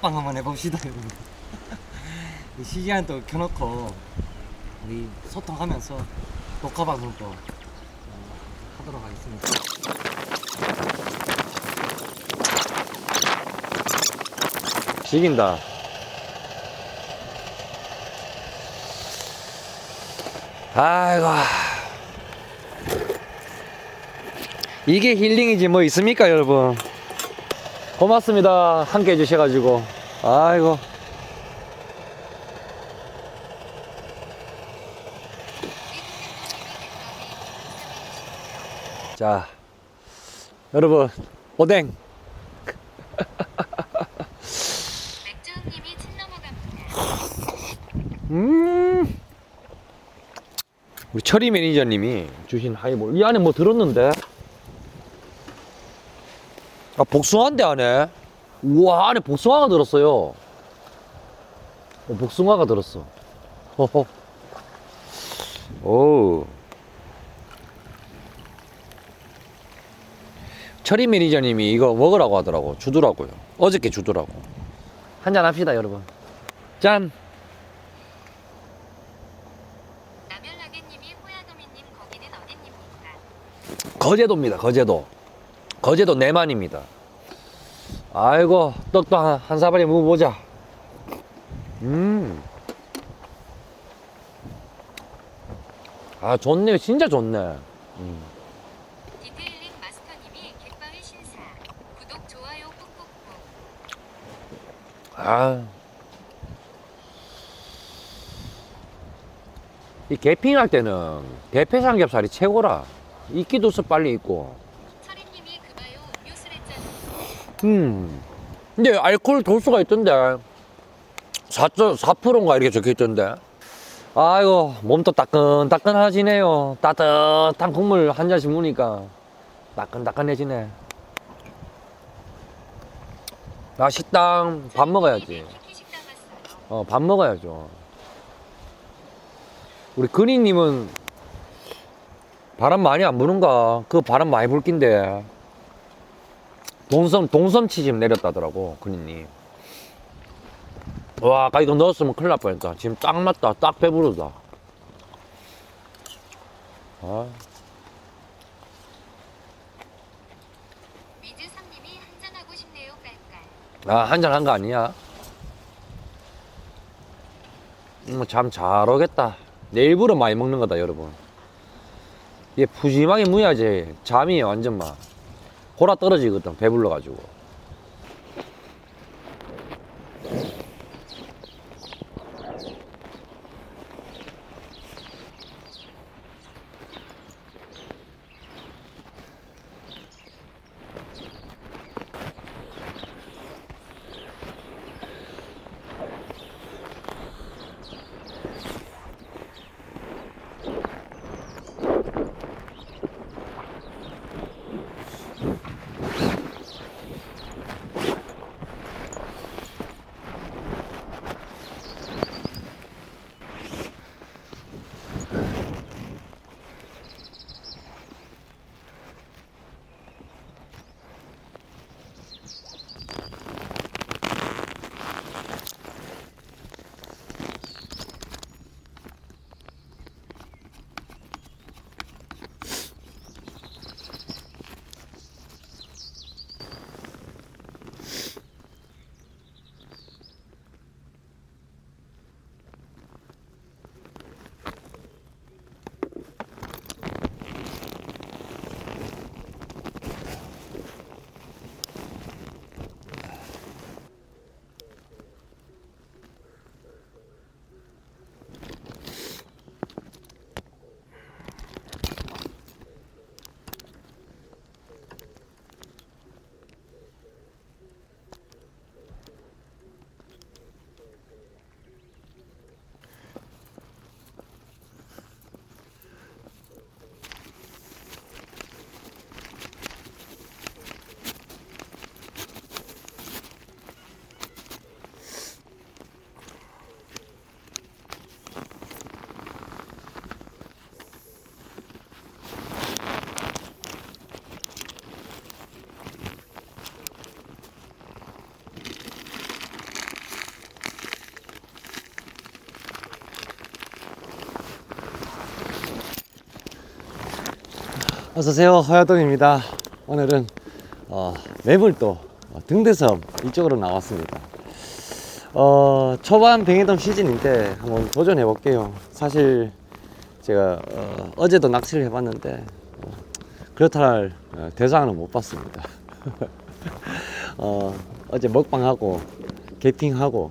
먹방 한번 해봅시다, 여러분. 이 시간 또 켜놓고 우리 소통하면서 녹화 방송 또 어, 하도록 하겠습니다. 죽인다. 아이고. 이게 힐링이지 뭐 있습니까, 여러분? 고맙습니다. 함께 해주셔가지고. 아이고. 자, 여러분, 오뎅. 음. 우리 철이 매니저님이 주신 하이볼. 이 안에 뭐 들었는데? 아, 복숭아인데 안에? 우와, 안에 복숭아가 들었어요. 어, 복숭아가 들었어. 호호. 오. 철이 매니저님이 이거 먹으라고 하더라고. 주더라고요. 어저께 주더라고. 한잔 합시다, 여러분. 짠! 남열라게님이 호야도미님 거기는 어딘입니까? 거제도입니다. 거제도. 거제도 내만입니다. 아이고 떡도 한, 한 사발이 먹어보자. 음. 아 좋네요. 진짜 좋네. 음. 디테일링 마스터님이 객방의 신사. 구독 좋아요 꾹꾹꾹. 아. 이 개핑할 때는 대패 삼겹살이 최고라. 익기도 서 빨리 익고. 철이님이 그봐요 음료수를 짠. 음. 근데 알코올 도수가 있던데. 4.4%인가 이렇게 적혀 있던데. 아이고, 몸도 따끈따끈하지네요. 따뜻한 국물 한 잔씩 무니까 따끈따끈해지네. 나 식당 밥 먹어야지. 어, 밥 먹어야죠. 우리 근희님은 바람 많이 안 부는가? 그 바람 많이 불 낀데. 동섬, 동섬치 지금 내렸다더라고, 근희님. 와, 아까 이거 넣었으면 큰일 날 뻔했다. 지금 딱 맞다. 딱 배부르다. 아. 아 한잔 한 거 아니야? 음, 잠잘 오겠다. 내 일부러 많이 먹는 거다, 여러분. 이게 푸짐하게 무야지. 잠이 완전 막, 골아 떨어지거든, 배불러 가지고. 어서오세요. 허야동입니다. 오늘은 어, 매물도 어, 등대섬 이쪽으로 나왔습니다. 어, 초반 뱅에돔 시즌인데 한번 도전해 볼게요. 사실 제가 어, 제도 낚시를 해봤는데 어, 그렇다 할 어, 대상은 못 봤습니다. 어, 어제 먹방하고 게팅하고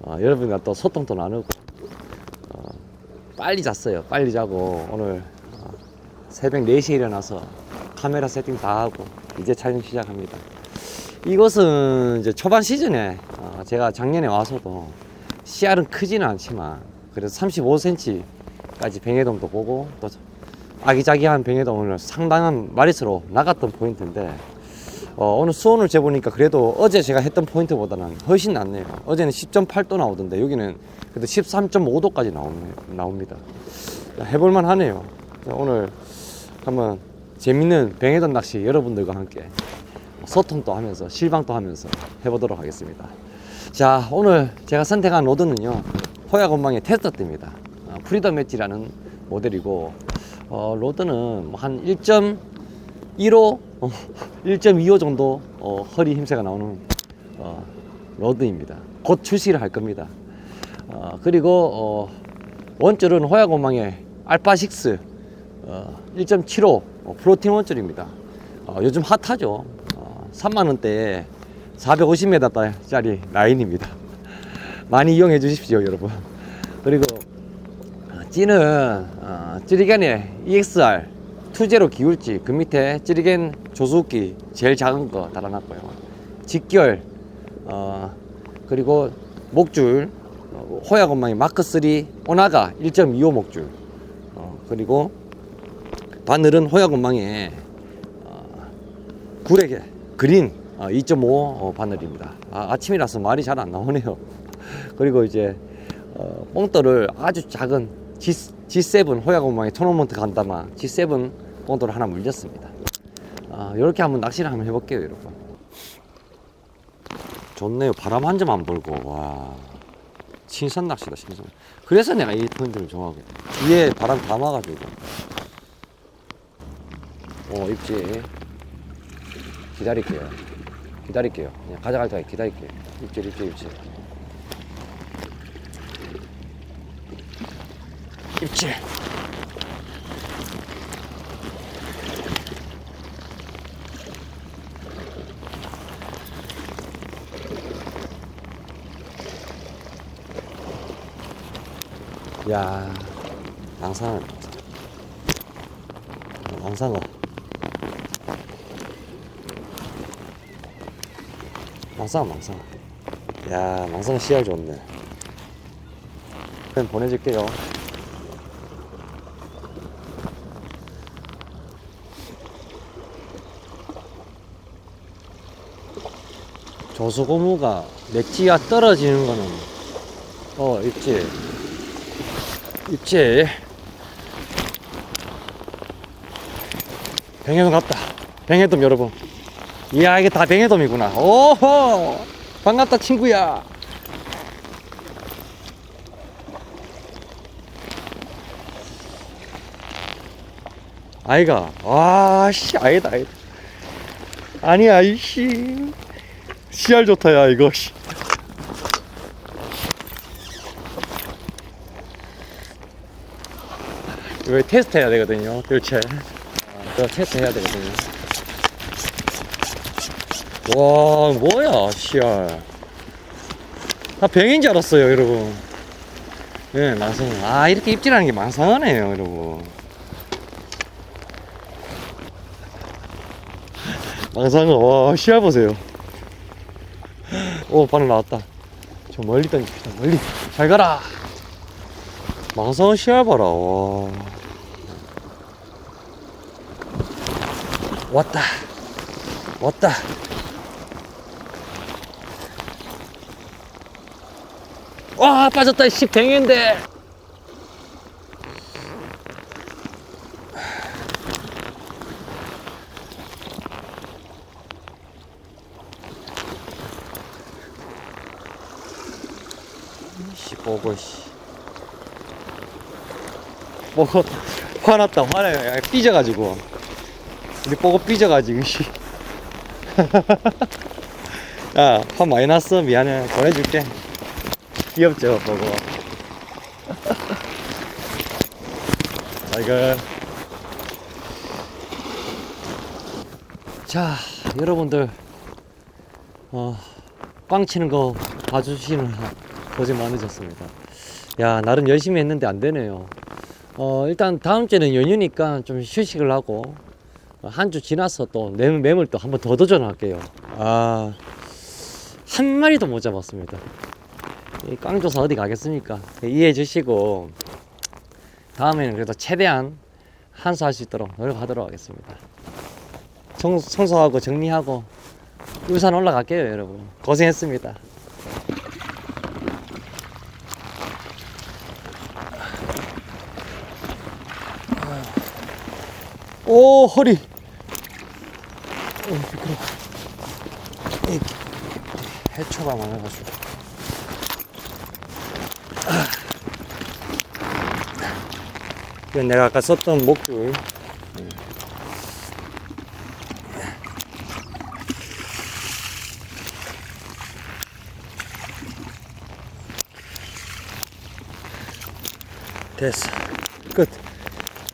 어, 여러분과 또 소통도 나누고 어, 빨리 잤어요. 빨리 자고 오늘 새벽 4시에 일어나서 카메라 세팅 다 하고 이제 촬영 시작합니다. 이곳은 이제 초반 시즌에 어, 제가 작년에 와서도 씨알은 크지는 않지만 그래도 35cm까지 뱅에돔도 보고 또 아기자기한 뱅에돔을 상당한 마리수로 나갔던 포인트인데 어, 오늘 수온을 재보니까 그래도 어제 제가 했던 포인트보다는 훨씬 낫네요. 어제는 10.8도 나오던데 여기는 그래도 13.5도까지 나옵니다. 해볼만 하네요. 오늘 한번 재밌는 뱅에던 낚시 여러분들과 함께 소통도 하면서 실방도 하면서 해보도록 하겠습니다. 자 오늘 제가 선택한 로드는요 호야건망의 테스터대입니다. 어, 프리덤 엣지라는 모델이고 어, 로드는 뭐한 1.15, 어, 1.25 정도 어, 허리 힘새가 나오는 어, 로드입니다. 곧 출시를 할 겁니다. 어, 그리고 어, 원줄은 호야건망의 알파6 어, 1.75 어, 프로틴 원줄입니다. 어, 요즘 핫하죠. 어, 3만 원대에 450m짜리 라인입니다. 많이 이용해 주십시오, 여러분. 그리고 어, 찌는 어, 찌리겐의 EXR 투제로 기울지 그 밑에 찌리겐 조수기 제일 작은 거 달아놨고요. 직결 어, 그리고 목줄 어, 호야건망이 마크 3 오나가 1.25 목줄 어, 그리고 바늘은 호야건망에 어, 구레게 그린 어, 2.5 어, 바늘입니다. 아, 아침이라서 말이 잘 안 나오네요. 그리고 이제 어, 뽕돌을 아주 작은 G, G7 호야건망의 토너먼트 간다마 G7 뽕돌을 하나 물렸습니다. 아, 이렇게 한번 낚시를 한번 해볼게요, 여러분. 좋네요. 바람 한 점안 불고 와 신선 낚시다 신선. 그래서 내가 이 포인트를 좋아하거든. 뒤에 바람 다 막아주고. 어 입질 기다릴게요. 기다릴게요. 그냥 가져갈 때까지 기다릴게요. 입질 입질 입질 입질 야 망상을 망상어 망상 망상. 야 망상 씨알 좋네. 그냥 보내줄게요. 조수고무가 맥지가 떨어지는 거는 어 있지. 있지. 병해돔 갔다. 병해돔 여러분 이야 이게 다 뱅에돔이구나. 오호! 반갑다 친구야. 아이가 와씨 아니다 아니다. 아니야 이씨. 씨알 좋다 야 이거 씨. 이거 테스트 해야 되거든요 교체. 아, 그거 테스트 해야 되거든요 와 뭐야 씨알. 나 병인 줄 알았어요 여러분. 예 망상 아 이렇게 입질하는 게 망상하네요 여러분. 망상어 와 씨알 보세요. 오 바늘 나왔다. 저 멀리 던집시다 멀리. 잘 가라. 망상어 씨알 봐라 와. 왔다. 왔다 와 빠졌다 씨 뱅인데 씨 보고 씨 보고 화났다 화나요 삐져가지고 우리 보고 삐져가지고 씨. 야, 화 많이 났어. 미안해. 보내줄게. 귀엽죠, 보고. 자, 이거. 자, 여러분들, 어, 꽝 치는 거 봐주시는 고생 많으셨습니다. 야, 나름 열심히 했는데 안 되네요. 어, 일단 다음 주에는 연휴니까 좀 휴식을 하고, 한 주 지나서 또 매물, 매물 또한번 더 도전할게요. 아, 한 마리도 못 잡았습니다. 이 깡조사 어디 가겠습니까? 이해해 주시고, 다음에는 그래도 최대한 한수할 수 있도록 노력하도록 하겠습니다. 청, 청소하고 정리하고 울산 올라갈게요, 여러분. 고생했습니다. 오, 허리. 어, 미끄러워. 이 해초가 많아가지고. 이건 내가 아까 썼던 목줄. 됐어. 끝.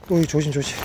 우이 조심 조심.